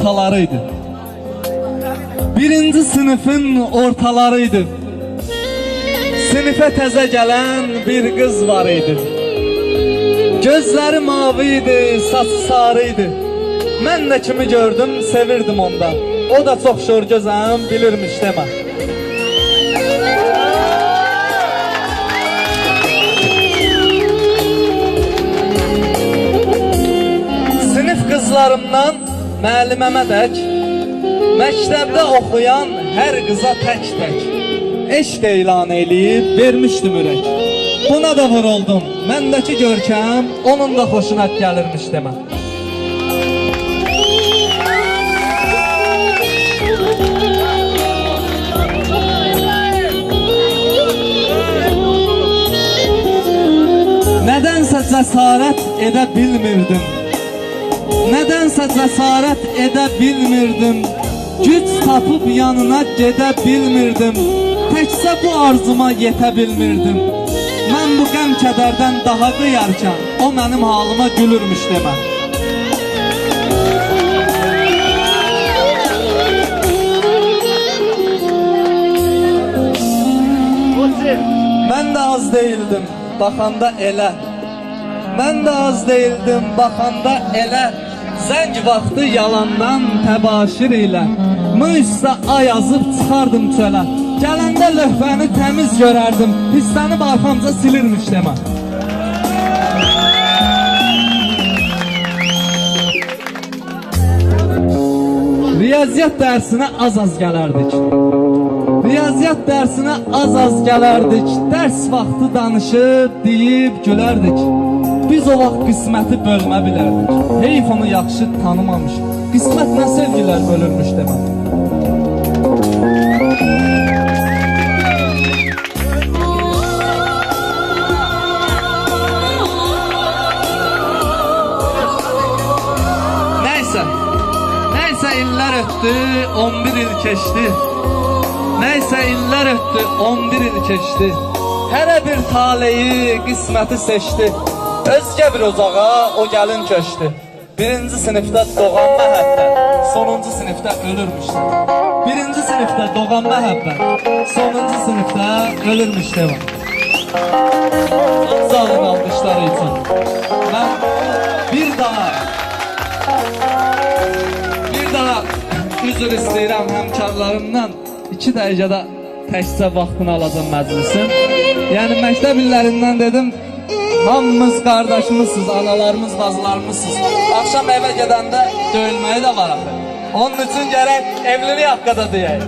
ortalarıydı. Birinci sınıfın ortalarıydı. Sınıfa təzə gələn bir qız var idi. Gözləri mavi idi, saçı sarı idi. Kimi gördüm, sevirdim onda. O da çox şor gözəm, bilirmiş demə. Sinif qızlarımdan müəlliməmə dək Məktəbdə oxuyan hər qıza tək-tək Eşq elan eləyib vermişdim ürək. Buna da vuruldum Məndəki görkəm onun da xoşuna gəlirmiş demə. Nədənsə cəsarət edə bilmirdim Nədənsə cəsarət edə bilmirdim Güc tapıb yanına gedə bilmirdim Təkcə bu arzuma yetə bilmirdim Mən bu qəm kədərdən daha qıyarkən O mənim halıma gülürmüş demə Mən də az değildim baxanda elə Mən də az değildim baxanda elə Zəng vaxtı yalandan təbaşir ilə Müsə ay yazıb çıxardım çölə. Gələndə lövhəni təmiz görərdim. Hissənib arxamca silirmiş demə. Riyaziyyat dərsinə az-az gələrdik. Riyaziyyat dərsinə az-az gələrdik. Dərs vaxtı danışıb, deyib, gülərdik Biz o vaxt qisməti bölmə bilərdik. Heyf onu yaxşı tanımamış. Qismət nə sevgilər bölünmüş demə Nəysə Nəysə illər ötdü 11 il keçdi. Nəysə illər ötdü 11 il keçdi. Hərə bir taleyi qisməti seçdi Özgə bir uzağa o gəlin köçdü Birinci sinifdə doğan məhəbbət Sonuncu sinifdə ölürmüş Birinci sinifdə doğan məhəbbət Sonuncu sinifdə ölürmüş devam. Sağ olun alqışları üçün Mən bir daha Bir daha üzr istəyirəm həmkarlarımdan. 2 dəqiqədə təkcə vaxtını alacağım məclisin. Yəni məktəb illərindən dedim hamımız qardaşımızsınız, analarımız, bacılarımızsınız. Axşam evə gedəndə döyülməyi də var axı. Onun üçün gərək evlilik haqqında deyək.